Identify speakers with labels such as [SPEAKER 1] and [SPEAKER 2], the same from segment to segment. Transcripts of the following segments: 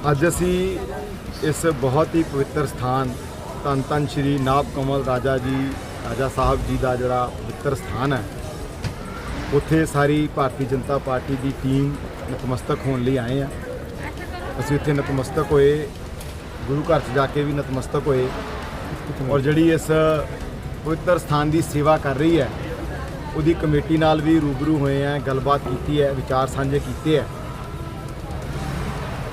[SPEAKER 1] ਅੱਜ ਅਸੀਂ ਇਸ ਬਹੁਤ ਹੀ ਪਵਿੱਤਰ ਸਥਾਨ ਧੰਨ ਧੰਨ ਸ਼੍ਰੀ ਨਾਭ ਕਮਲ ਰਾਜਾ ਜੀ, ਰਾਜਾ ਸਾਹਿਬ ਜੀ ਦਾ ਜਿਹੜਾ ਪਵਿੱਤਰ ਸਥਾਨ ਹੈ। ਉੱਥੇ ਸਾਰੀ ਭਾਰਤੀ ਜਨਤਾ ਪਾਰਟੀ ਦੀ ਟੀਮ ਨਤਮਸਤਕ ਹੋਣ ਲਈ ਆਏ ਆ ਅਸੀਂ ਉੱਥੇ ਨਤਮਸਤਕ ਹੋਏ, ਗੁਰੂ ਘਰ 'ਚ ਜਾ ਕੇ ਵੀ ਨਤਮਸਤਕ ਹੋਏ ਔਰ ਜਿਹੜੀ ਇਸ ਪਵਿੱਤਰ ਸਥਾਨ ਦੀ ਸੇਵਾ ਕਰ ਰਹੀ ਹੈ, ਉਹਦੀ ਕਮੇਟੀ ਨਾਲ ਵੀ ਰੂਬਰੂ ਹੋਏ ਆ ਗੱਲਬਾਤ ਕੀਤੀ ਹੈ, ਵਿਚਾਰ ਸਾਂਝੇ ਕੀਤੇ ਹੈ।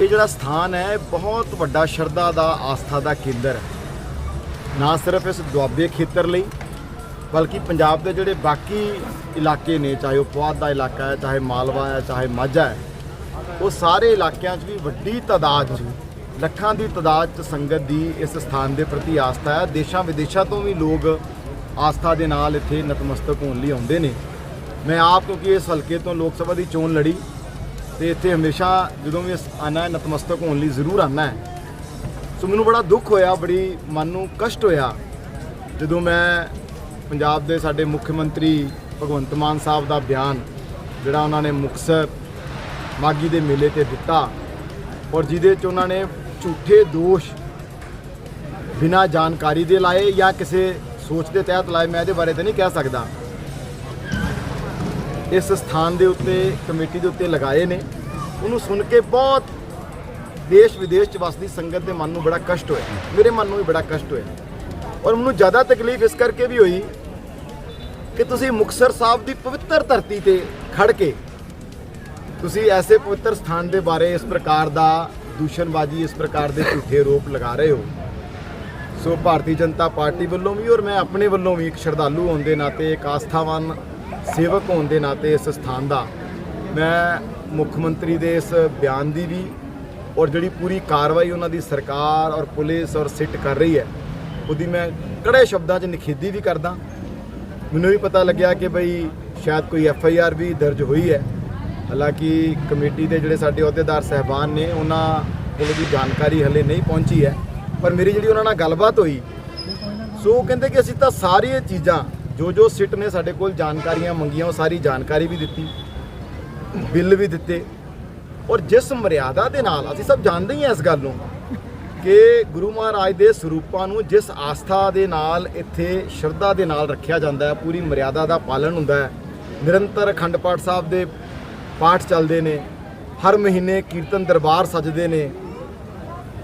[SPEAKER 1] ਇਹ ਜਿਹੜਾ ਸਥਾਨ ਹੈ ਇਹ ਬਹੁਤ ਵੱਡਾ ਸ਼ਰਧਾ ਦਾ, ਆਸਥਾ ਦਾ ਕੇਂਦਰ ਹੈ। ਨਾ ਸਿਰਫ ਇਸ ਦੁਆਬੇ ਖੇਤਰ ਲਈ, ਬਲਕਿ ਪੰਜਾਬ ਦੇ ਜਿਹੜੇ ਬਾਕੀ ਇਲਾਕੇ ਨੇ, ਚਾਹੇ ਉਹ ਪੁਆਧ ਦਾ ਇਲਾਕਾ ਹੈ, ਚਾਹੇ ਮਾਲਵਾ ਹੈ, ਚਾਹੇ ਮਾਝਾ ਹੈ, ਉਹ ਸਾਰੇ ਇਲਾਕਿਆਂ 'ਚ ਵੀ ਵੱਡੀ ਤਾਦਾਦ 'ਚ, ਲੱਖਾਂ ਦੀ ਤਾਦਾਦ 'ਚ ਸੰਗਤ ਦੀ ਇਸ ਸਥਾਨ ਦੇ ਪ੍ਰਤੀ ਆਸਥਾ ਹੈ। ਦੇਸ਼ਾਂ ਵਿਦੇਸ਼ਾਂ ਤੋਂ ਵੀ ਲੋਕ ਆਸਥਾ ਦੇ ਨਾਲ ਇੱਥੇ ਨਤਮਸਤਕ ਹੋਣ ਲਈ ਆਉਂਦੇ ਨੇ। ਮੈਂ ਆਪ ਕਿਉਂਕਿ ਇਸ ਹਲਕੇ ਤੋਂ ਲੋਕ ਸਭਾ ਦੀ ਚੋਣ ਲੜੀ ਤੇ ਇੱਥੇ ਹਮੇਸ਼ਾ ਜਦੋਂ ਵੀ ਆਣਾ ਨਤਮਸਤਕ ਹੋਣ ਲਈ ਜ਼ਰੂਰ ਆਣਾ ਹੈ। ਸੋ ਮੈਨੂੰ ਬੜਾ ਦੁੱਖ ਹੋਇਆ, ਬੜੀ ਮਨ ਨੂੰ ਕਸ਼ਟ ਹੋਇਆ। ਜਦੋਂ ਮੈਂ ਪੰਜਾਬ ਦੇ ਸਾਡੇ ਮੁੱਖ ਮੰਤਰੀ ਭਗਵੰਤ ਮਾਨ ਸਾਹਿਬ ਦਾ ਬਿਆਨ, ਜਿਹੜਾ ਉਹਨਾਂ ਨੇ ਮੁਕਤਸਰ ਮਾਗੀ ਦੇ ਮੇਲੇ ਤੇ ਦਿੱਤਾ ਔਰ ਜਿਹਦੇ 'ਚ ਉਹਨਾਂ ਨੇ ਝੂਠੇ ਦੋਸ਼ ਬਿਨਾਂ ਜਾਣਕਾਰੀ ਦੇ ਲਾਏ ਜਾਂ ਕਿਸੇ ਸੋਚ ਦੇ ਤਹਿਤ ਲਾਏ, ਮੈਂ ਇਹਦੇ ਬਾਰੇ ਤਾਂ ਨਹੀਂ ਕਹਿ ਸਕਦਾ। ਇਸ ਸਥਾਨ ਦੇ ਉੱਤੇ, ਕਮੇਟੀ ਦੇ ਉੱਤੇ ਲਗਾਏ ਨੇ। ਉਹਨੂੰ ਸੁਣ ਕੇ ਬਹੁਤ ਦੇਸ਼ ਵਿਦੇਸ਼ ਚ ਵਸਦੀ ਸੰਗਤ ਦੇ ਮਨ ਨੂੰ ਬੜਾ ਕਸ਼ਟ ਹੋਇਆ। ਮੇਰੇ ਮਨ ਨੂੰ ਵੀ ਬੜਾ ਕਸ਼ਟ ਹੋਇਆ। ਔਰ ਮੈਨੂੰ ਜ਼ਿਆਦਾ ਤਕਲੀਫ ਇਸ ਕਰਕੇ ਵੀ ਹੋਈ ਕਿ ਤੁਸੀਂ ਮੁਕਤਸਰ ਸਾਹਿਬ ਦੀ ਪਵਿੱਤਰ ਧਰਤੀ ਤੇ ਖੜ ਕੇ ਤੁਸੀਂ ਐਸੇ ਪਵਿੱਤਰ ਸਥਾਨ ਦੇ ਬਾਰੇ ਇਸ ਪ੍ਰਕਾਰ ਦਾ ਦੂਸ਼ਣਬਾਜ਼ੀ, ਇਸ ਪ੍ਰਕਾਰ ਦੇ ਝੂਠੇ ਆਰੋਪ ਲਗਾ ਰਹੇ ਹੋ। ਸੋ ਭਾਰਤੀ ਜਨਤਾ ਪਾਰਟੀ ਵੱਲੋਂ ਵੀ ਔਰ ਮੈਂ ਆਪਣੇ ਵੱਲੋਂ ਵੀ ਇੱਕ ਸ਼ਰਧਾਲੂ ਹੋਣ ਦੇ ਨਾਤੇ, ਇੱਕ ਆਸਥਾਵਾਨ ਸੇਵਕ ਹੋਣ ਦੇ ਨਾਤੇ ਇਸ ਸਥਾਨ ਦਾ। ਮੈਂ ਮੁੱਖ ਮੰਤਰੀ ਦੇ ਇਸ ਬਿਆਨ ਦੀ ਵੀ ਔਰ ਜਿਹੜੀ ਪੂਰੀ ਕਾਰਵਾਈ ਉਹਨਾਂ ਦੀ ਸਰਕਾਰ ਔਰ ਪੁਲਿਸ ਔਰ ਸਿੱਟ ਕਰ ਰਹੀ ਹੈ, ਉਹਦੀ ਮੈਂ ਕੜੇ ਸ਼ਬਦਾਂ 'ਚ ਨਿਖੇਧੀ ਵੀ ਕਰਦਾ। ਮੈਨੂੰ ਵੀ ਪਤਾ ਲੱਗਿਆ ਕਿ ਬਈ ਸ਼ਾਇਦ ਕੋਈ ਐਫ ਆਈ ਆਰ ਵੀ ਦਰਜ ਹੋਈ ਹੈ। ਹਾਲਾਂਕਿ ਕਮੇਟੀ ਦੇ ਜਿਹੜੇ ਸਾਡੇ ਅਹੁਦੇਦਾਰ ਸਹਿਬਾਨ ਨੇ, ਉਹਨਾਂ ਕੋਲ ਦੀ ਜਾਣਕਾਰੀ ਹਲੇ ਨਹੀਂ ਪਹੁੰਚੀ ਹੈ। ਪਰ ਮੇਰੀ ਜਿਹੜੀ ਉਹਨਾਂ ਨਾਲ ਗੱਲਬਾਤ ਹੋਈ, ਸੋ ਉਹ ਕਹਿੰਦੇ ਕਿ ਅਸੀਂ ਤਾਂ ਸਾਰੀਆਂ ਚੀਜ਼ਾਂ ਜੋ ਜੋ ਸਿੱਟ ਨੇ ਸਾਡੇ ਕੋਲ ਜਾਣਕਾਰੀਆਂ ਮੰਗੀਆਂ, ਉਹ ਸਾਰੀ ਜਾਣਕਾਰੀ ਵੀ ਦਿੱਤੀ, ਬਿੱਲ ਵੀ ਦਿੱਤੇ। ਔਰ ਜਿਸ ਮਰਿਆਦਾ ਦੇ ਨਾਲ, ਅਸੀਂ ਸਭ ਜਾਣਦੇ ਹੀ ਹਾਂ ਇਸ ਗੱਲ ਨੂੰ, ਕਿ ਗੁਰੂ ਮਹਾਰਾਜ ਦੇ ਸਰੂਪਾਂ ਨੂੰ ਜਿਸ ਆਸਥਾ ਦੇ ਨਾਲ, ਇੱਥੇ ਸ਼ਰਧਾ ਦੇ ਨਾਲ ਰੱਖਿਆ ਜਾਂਦਾ ਹੈ, ਪੂਰੀ ਮਰਿਆਦਾ ਦਾ ਪਾਲਣ ਹੁੰਦਾ ਹੈ। ਨਿਰੰਤਰ ਅਖੰਡ ਪਾਠ ਸਾਹਿਬ ਦੇ ਪਾਠ ਚੱਲਦੇ ਨੇ, ਹਰ ਮਹੀਨੇ ਕੀਰਤਨ ਦਰਬਾਰ ਸਜਦੇ ਨੇ।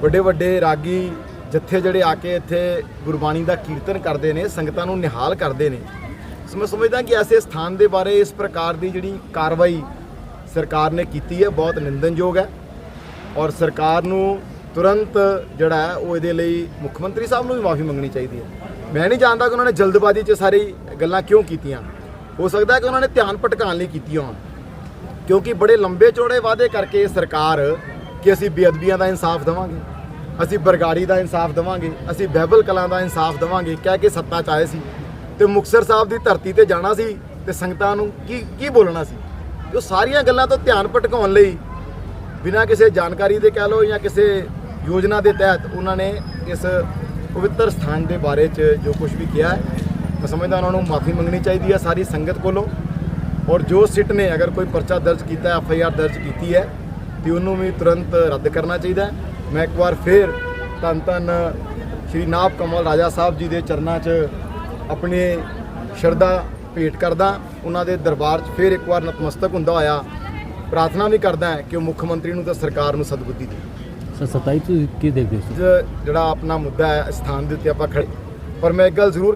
[SPEAKER 1] ਵੱਡੇ ਵੱਡੇ ਰਾਗੀ ਜੱਥੇ ਜਿਹੜੇ ਆ ਕੇ ਇੱਥੇ ਗੁਰਬਾਣੀ ਦਾ ਕੀਰਤਨ ਕਰਦੇ ਨੇ, ਸੰਗਤਾਂ ਨੂੰ ਨਿਹਾਲ ਕਰਦੇ ਨੇ। ਸੋ ਮੈਂ ਸਮਝਦਾ ਕਿ ਐਸੇ ਸਥਾਨ ਦੇ ਬਾਰੇ ਇਸ ਪ੍ਰਕਾਰ ਦੀ ਜਿਹੜੀ ਕਾਰਵਾਈ ਸਰਕਾਰ ਨੇ ਕੀਤੀ ਹੈ, ਬਹੁਤ ਨਿੰਦਨਯੋਗ ਹੈ। ਔਰ ਸਰਕਾਰ ਨੂੰ ਤੁਰੰਤ ਜਿਹੜਾ ਹੈ, ਉਹ ਇਹਦੇ ਲਈ ਮੁੱਖ ਮੰਤਰੀ ਸਾਹਿਬ ਨੂੰ ਵੀ ਮਾਫੀ ਮੰਗਣੀ ਚਾਹੀਦੀ ਹੈ। ਮੈਂ ਨਹੀਂ ਜਾਣਦਾ ਕਿ ਉਹਨਾਂ ਨੇ ਜਲਦਬਾਜ਼ੀ 'ਚ ਸਾਰੀ ਗੱਲਾਂ ਕਿਉਂ ਕੀਤੀਆਂ। ਹੋ ਸਕਦਾ ਹੈ ਕਿ ਉਹਨਾਂ ਨੇ ਧਿਆਨ ਭਟਕਾਉਣ ਲਈ ਕੀਤੀਆਂ ਹੋਣ। ਕਿਉਂਕਿ ਬੜੇ ਲੰਬੇ ਚੌੜੇ ਵਾਅਦੇ ਕਰਕੇ ਸਰਕਾਰ ਕਿ ਅਸੀਂ ਬੇਅਦਬੀਆਂ ਦਾ ਇਨਸਾਫ ਦੇਵਾਂਗੇ। ਅਸੀਂ ਬਰਗਾੜੀ ਦਾ ਇਨਸਾਫ ਦੇਵਾਂਗੇ, ਅਸੀਂ ਬਹਿਬਲ ਕਲਾਂ ਦਾ ਇਨਸਾਫ ਦੇਵਾਂਗੇ, ਕਹਿ ਕੇ ਸੱਤਾ 'ਚ ਆਏ ਸੀ। ਤੇ ਮੁਕਤਸਰ ਸਾਹਿਬ ਦੀ ਧਰਤੀ ਤੇ ਜਾਣਾ ਸੀ ਤੇ ਸੰਗਤਾਂ ਨੂੰ ਕੀ ਕੀ ਬੋਲਣਾ ਸੀ? ਉਹ ਸਾਰੀਆਂ ਗੱਲਾਂ ਤੋਂ ਧਿਆਨ ਭਟਕਾਉਣ ਲਈ ਬਿਨਾਂ ਕਿਸੇ ਜਾਣਕਾਰੀ ਦੇ ਕਹਿ ਲਓ ਜਾਂ ਕਿਸੇ ਯੋਜਨਾ ਦੇ ਤਹਿਤ ਉਹਨਾਂ ਨੇ ਇਸ ਪਵਿੱਤਰ ਸਥਾਨ ਦੇ ਬਾਰੇ 'ਚ ਜੋ ਕੁਝ ਵੀ ਕਿਹਾ ਹੈ, ਮੈਂ ਸਮਝਦਾ ਉਹਨਾਂ ਨੂੰ ਮਾਫੀ ਮੰਗਣੀ ਚਾਹੀਦੀ ਹੈ ਸਾਰੀ ਸੰਗਤ ਕੋਲੋਂ। ਔਰ ਜੋ ਸਿੱਟ ਨੇ, ਅਗਰ ਕੋਈ ਪਰਚਾ ਦਰਜ ਕੀਤਾ ਹੈ, ਐਫ ਆਈ ਆਰ ਦਰਜ ਕੀਤੀ ਹੈ ਤੇ ਉਹਨੂੰ ਵੀ ਤੁਰੰਤ ਰੱਦ ਕਰਨਾ ਚਾਹੀਦਾ ਮੈਂ ਇੱਕ ਵਾਰ ਫੇਰ ਧੰਨ ਧੰਨ ਸ਼੍ਰੀ ਨਾਭ ਕਮਲ ਰਾਜਾ ਸਾਹਿਬ ਜੀ ਦੇ ਚਰਨਾਂ 'ਚ ਆਪਣੇ ਸ਼ਰਧਾ ਭੇਟ ਕਰਦਾ ਉਹਨਾਂ ਦੇ ਦਰਬਾਰ 'ਚ ਫੇਰ ਇੱਕ ਵਾਰ ਨਤਮਸਤਕ ਹੁੰਦਾ ਹੋਇਆ ਪ੍ਰਾਰਥਨਾ ਵੀ ਕਰਦਾ ਕਿ ਉਹ ਮੁੱਖ ਮੰਤਰੀ ਨੂੰ ਤੇ ਸਰਕਾਰ ਨੂੰ ਸਦਬੁੱਧੀ ਦੇ
[SPEAKER 2] ਸਰ 27 ਤੁਸੀਂ ਕੀ ਦੇਖਦੇ ਹੋ?
[SPEAKER 1] ਜਿਹੜਾ ਆਪਣਾ ਮੁੱਦਾ ਹੈ ਸਥਾਨ ਦੇ ਉੱਤੇ ਆਪਾਂ ਖੜੇ ਪਰ ਮੈਂ ਇੱਕ ਗੱਲ ਜ਼ਰੂਰ